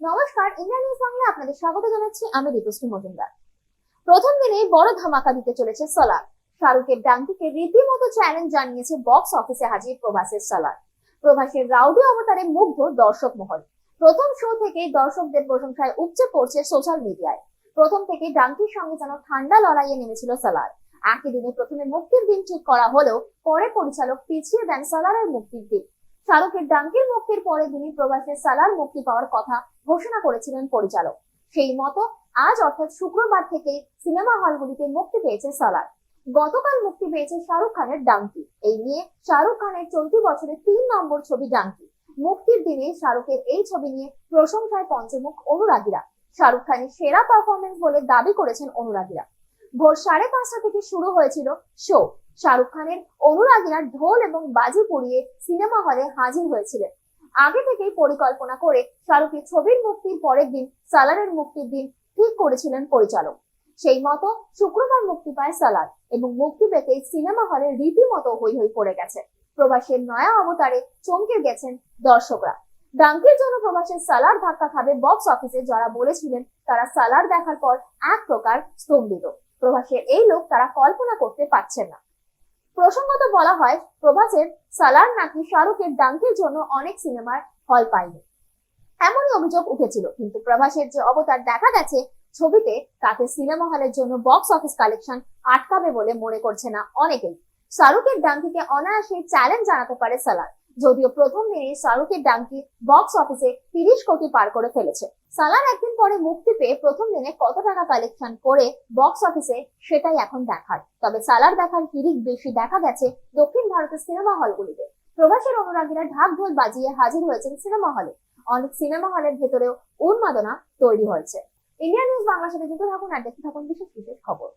নমস্কার India news Bangla আপনাদের স্বাগত জানাচ্ছি আমি ঋতুশ্রী মজুমদার। প্রথম দিনেই বড় ধামাকা দিতে চলেছে সালার শাহরুখের ডাঙ্কিকে রীতিমতো চ্যালেঞ্জ জানিয়েছে বক্স অফিসে হাজির প্রভাসের সালার প্রভাসের রাউডি অবতারে মুগ্ধ দর্শক মহল। প্রথম শো থেকেই দর্শকদের প্রশংসায় উপচে পড়ছে সোশ্যাল মিডিয়ায় প্রথম থেকে ডাঙ্কির সঙ্গে যেন ঠান্ডা লড়াইয়ে নেমেছিল সালার একই দিনে প্রথমে মুক্তির দিন ঠিক করা হলেও পরে পরিচালক পিছিয়ে দেন সালারের মুক্তির দিন। শাহরুখের ডাঙ্কির মুক্তির পরে দিনই প্রবাসের সালার মুক্তি পাওয়ার কথা ঘোষণা করেছিলেন পরিচালক। সেই মতো আজ অর্থাৎ শুক্রবার থেকে সিনেমা হলগুলিতে মুক্তি পেয়েছে সালার গতকাল মুক্তি পেয়েছে শাহরুখ খানের ডাঙ্কি এই নিয়ে শাহরুখ খানের চলতি বছরের তিন নম্বর ছবি ডাঙ্কি মুক্তির দিনে শাহরুখের এই ছবি নিয়ে প্রশংসায় পঞ্চমুখ অনুরাগীরা। শাহরুখ খানের সেরা পারফরমেন্স বলে দাবি করেছেন অনুরাগীরা। ভোর সাড়ে পাঁচটা থেকে শুরু হয়েছিল শো শাহরুখ খানের অনুরাগীরা ঢোল এবং বাজি পরিয়ে সিনেমা হলে হাজির হয়েছিলেন। আগে থেকেই পরিকল্পনা করে শাহরুখের ছবির মুক্তির পরের দিন সালারের মুক্তির দিন ঠিক করেছিলেন পরিচালক। সেই মতো শুক্রবার মুক্তি পায় সালার এবং মুক্তি পেতেই সিনেমা হলে রীতিমতো হই হই পড়ে গেছে। প্রবাসের নয়া অবতারে চমকে গেছেন দর্শকরা। ডাঙ্কের জন্য প্রবাসের সালার ধাক্কা খাবে বক্স অফিসে যারা বলেছিলেন তারা সালার দেখার পর এক প্রকার স্তম্ভিত। প্রবাসের এই লোক তারা কল্পনা করতে পারছেন না। প্রসঙ্গত বলা হয়, প্রভাসের সালার নাকি শাহরুখের ডাঙ্কের জন্য অনেক সিনেমার হল পায়নি এমনই অভিযোগ উঠেছিল, কিন্তু প্রভাসের যে অবতার দেখা গেছে, ছবিতে তাতে সিনেমা হলের জন্য বক্স অফিস কালেকশন আটকাবে বলে মনে করছে না অনেকেই। শাহরুখের ডাঙ্কিকে অনায়াসে চ্যালেঞ্জ জানাতে পারে সালার। যদিও প্রথম দিনে শাহরুখের ডাঙ্কি বক্স অফিসে তিরিশ কোটি পার করে ফেলেছে। সালার একদিন পরে মুক্তি পেয়ে প্রথম দিনে কত টাকা কালেকশন করে বক্স অফিসে সেটাই এখন দেখার। তবে সালার দেখার হিরিক বেশি দেখা গেছে দক্ষিণ ভারতের সিনেমা হলগুলিতে প্রবাসের অনুরাগীরা ঢাক ঢোল বাজিয়ে হাজির হয়েছেন সিনেমা হলে অনেক সিনেমা হলের ভেতরেও উন্মাদনা তৈরি হয়েছে। ইন্ডিয়া নিউজ বাংলার সাথে যুক্ত থাকুন আর দেখতে থাকুন বিশেষ বিশেষ খবর।